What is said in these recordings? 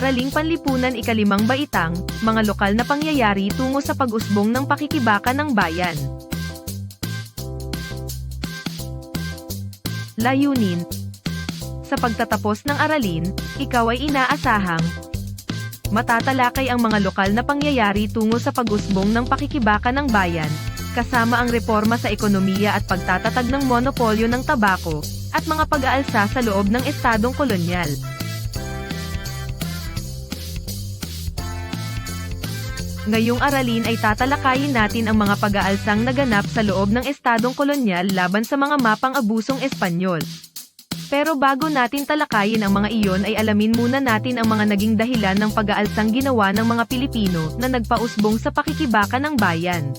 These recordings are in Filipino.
Araling Panlipunan Ikalimang Baitang, mga lokal na pangyayari tungo sa pag-usbong ng pakikibaka ng bayan. Layunin Sa pagtatapos ng aralin, ikaw ay inaasahang matatalakay ang mga lokal na pangyayari tungo sa pag-usbong ng pakikibaka ng bayan, kasama ang reforma sa ekonomiya at pagtatatag ng monopolyo ng tabako, at mga pag-aalsa sa loob ng estadong kolonyal. Ngayong aralin ay tatalakayin natin ang mga pag-aalsang naganap sa loob ng estadong kolonyal laban sa mga mapang abusong Espanyol. Pero bago natin talakayin ang mga iyon ay alamin muna natin ang mga naging dahilan ng pag-aalsang ginawa ng mga Pilipino na nagpausbong sa pakikibaka ng bayan.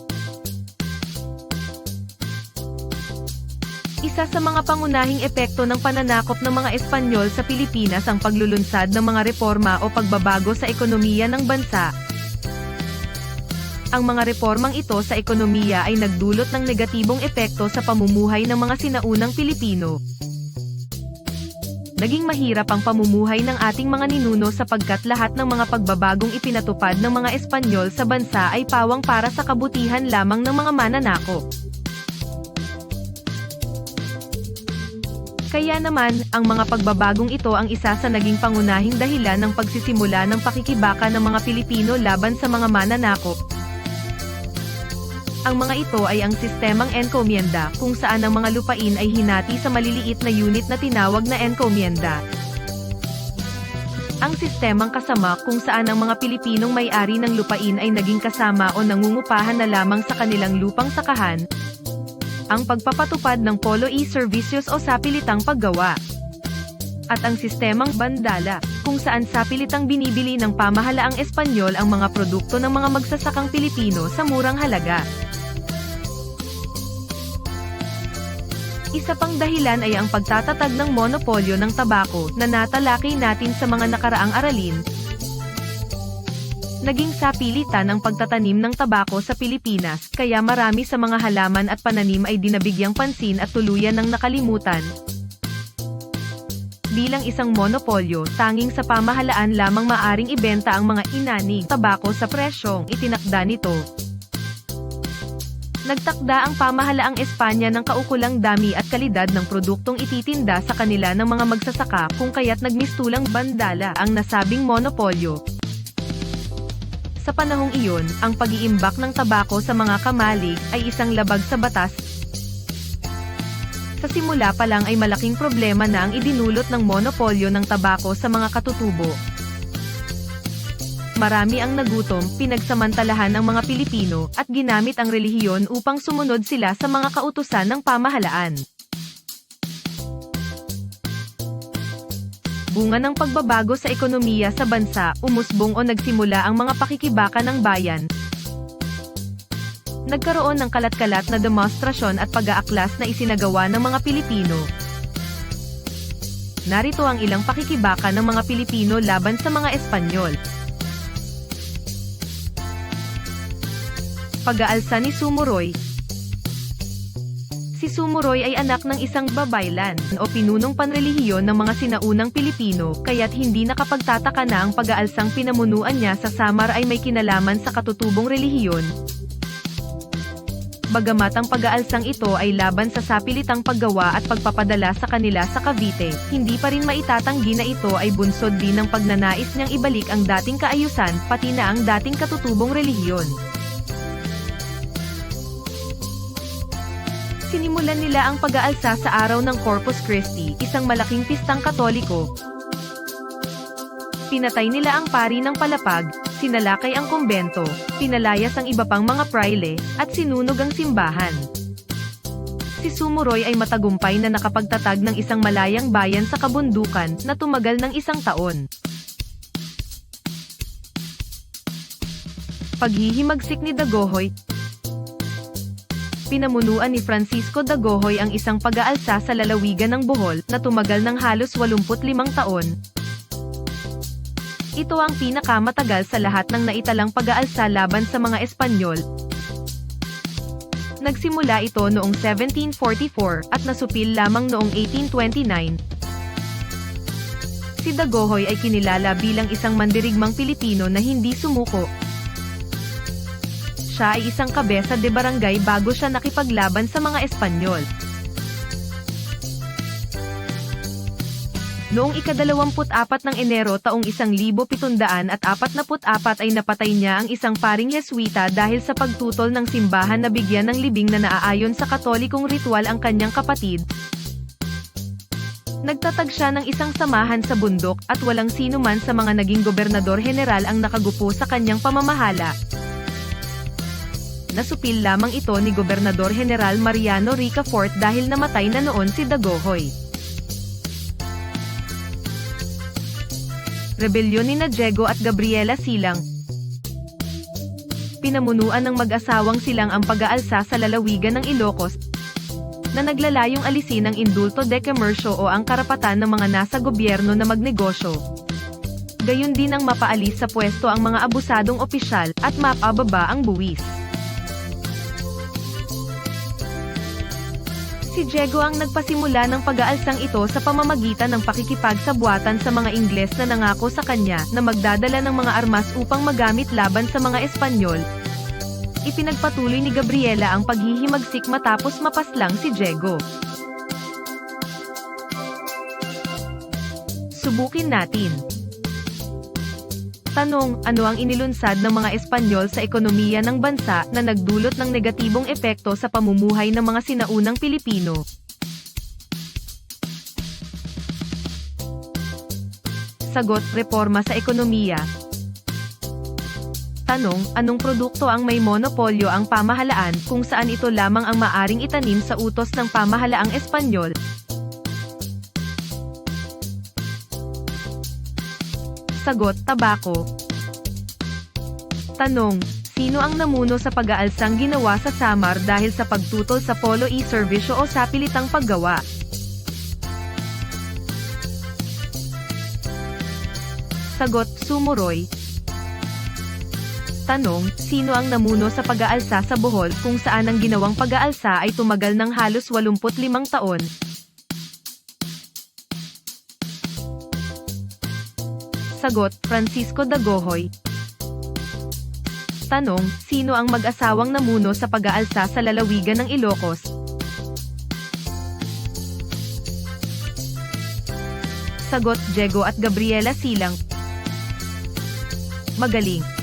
Isa sa mga pangunahing epekto ng pananakop ng mga Espanyol sa Pilipinas ang paglulunsad ng mga reforma o pagbabago sa ekonomiya ng bansa. Ang mga reformang ito sa ekonomiya ay nagdulot ng negatibong epekto sa pamumuhay ng mga sinaunang Pilipino. Naging mahirap ang pamumuhay ng ating mga ninuno sapagkat lahat ng mga pagbabagong ipinatupad ng mga Espanyol sa bansa ay pawang para sa kabutihan lamang ng mga mananakop. Kaya naman, ang mga pagbabagong ito ang isa sa naging pangunahing dahilan ng pagsisimula ng pakikibaka ng mga Pilipino laban sa mga mananakop. Ang mga ito ay ang sistemang encomienda, kung saan ang mga lupain ay hinati sa maliliit na unit na tinawag na encomienda. Ang sistemang kasama kung saan ang mga Pilipinong may-ari ng lupain ay naging kasama o nangungupahan na lamang sa kanilang lupang sakahan, ang pagpapatupad ng Polo e-Servicios o sapilitang paggawa. At ang sistemang bandala, kung saan sapilitang binibili ng pamahalaang Espanyol ang mga produkto ng mga magsasakang Pilipino sa murang halaga. Isa pang dahilan ay ang pagtatatag ng monopolyo ng tabako na natalakay natin sa mga nakaraang aralin. Naging sapilitan ang pagtatanim ng tabako sa Pilipinas, kaya marami sa mga halaman at pananim ay dinabigyang pansin at tuluyan ng nakalimutan. Bilang isang monopolyo, tanging sa pamahalaan lamang maaring ibenta ang mga inaning tabako sa presyong itinakda nito. Nagtakda ang pamahalaang Espanya ng kaukulang dami at kalidad ng produktong ititinda sa kanila ng mga magsasaka kung kaya't nagmistulang bandala ang nasabing monopolyo. Sa panahong iyon, ang pag-iimbak ng tabako sa mga kamalig ay isang labag sa batas. Sa simula pa lang ay malaking problema na ang idinulot ng monopolyo ng tabako sa mga katutubo. Marami ang nagutom, pinagsamantalahan ang mga Pilipino, at ginamit ang relihiyon upang sumunod sila sa mga kautusan ng pamahalaan. Bunga ng pagbabago sa ekonomiya sa bansa, umusbong o nagsimula ang mga pakikibaka ng bayan. Nagkaroon ng kalat-kalat na demonstrasyon at pag-aaklas na isinagawa ng mga Pilipino. Narito ang ilang pakikibaka ng mga Pilipino laban sa mga Espanyol. Pag-aalsa ni Sumuroy Si Sumuroy ay anak ng isang babaylan o pinunong panrelihiyon ng mga sinaunang Pilipino, kaya't hindi nakapagtataka na ang pag-aalsang pinamunuan niya sa Samar ay may kinalaman sa katutubong relihiyon. Bagamat ang pag-aalsang ito ay laban sa sapilitang paggawa at pagpapadala sa kanila sa Cavite, hindi pa rin maitatanggi na ito ay bunsod din ng pagnanais niyang ibalik ang dating kaayusan, pati na ang dating katutubong relihiyon. Sinimulan nila ang pag-aalsa sa araw ng Corpus Christi, isang malaking pistang katoliko. Pinatay nila ang pari ng palapag, sinalakay ang kumbento, pinalayas ang iba pang mga praile, at sinunog ang simbahan. Si Sumuroy ay matagumpay na nakapagtatag ng isang malayang bayan sa kabundukan na tumagal ng isang taon. Paghihimagsik ni Dagohoy, pinamunuan ni Francisco Dagohoy ang isang pag-aalsa sa lalawigan ng Bohol na tumagal ng halos 85 taon. Ito ang pinakamatagal sa lahat ng naitalang pag-aalsa laban sa mga Espanyol. Nagsimula ito noong 1744 at nasupil lamang noong 1829. Si Dagohoy ay kinilala bilang isang mandirigmang Pilipino na hindi sumuko. Siya ay isang kabesa de barangay bago siya nakipaglaban sa mga Espanyol. Noong ikadalawamput-apat ng Enero taong 1744 ay napatay niya ang isang paring Heswita dahil sa pagtutol ng simbahan na bigyan ng libing na naaayon sa katolikong ritual ang kanyang kapatid. Nagtatag siya ng isang samahan sa bundok at walang sino man sa mga naging gobernador general ang nakagupo sa kanyang pamamahala. Nasupil lamang ito ni Gobernador General Mariano Ricafort dahil namatay na noon si Dagohoy. Rebelyon ni Diego at Gabriela Silang. Pinamunuan ng mag-asawang silang ang pag-aalsa sa lalawigan ng Ilocos, na naglalayong alisin ang indulto de comercio o ang karapatan ng mga nasa gobyerno na magnegosyo. Gayon din ang mapaalis sa pwesto ang mga abusadong opisyal at mapababa ang buwis. Si Diego ang nagpasimula ng pag-aalsang ito sa pamamagitan ng pakikipagsabuatan sa mga Ingles na nangako sa kanya na magdadala ng mga armas upang magamit laban sa mga Espanyol. Ipinagpatuloy ni Gabriela ang paghihimagsik matapos mapaslang si Diego. Subukin natin. Tanong, ano ang inilunsad ng mga Espanyol sa ekonomiya ng bansa na nagdulot ng negatibong epekto sa pamumuhay ng mga sinaunang Pilipino? Sagot, reforma sa ekonomiya. Tanong, anong produkto ang may monopolyo ang pamahalaan kung saan ito lamang ang maaring itanim sa utos ng pamahalaang Espanyol? Sagot, tabako. Tanong, sino ang namuno sa pag-aalsang ginawa sa Samar dahil sa pagtutol sa polo e-servisyo o sa pilitang paggawa? Sagot, Sumuroy. Tanong, sino ang namuno sa pag-aalsa sa Bohol kung saan ang ginawang pag-aalsa ay tumagal ng halos 85 taon? Sagot, Francisco Dagohoy. Tanong, sino ang mag-asawang namuno sa pag-aalsa sa lalawigan ng Ilocos? Sagot, Diego at Gabriela Silang. Magaling.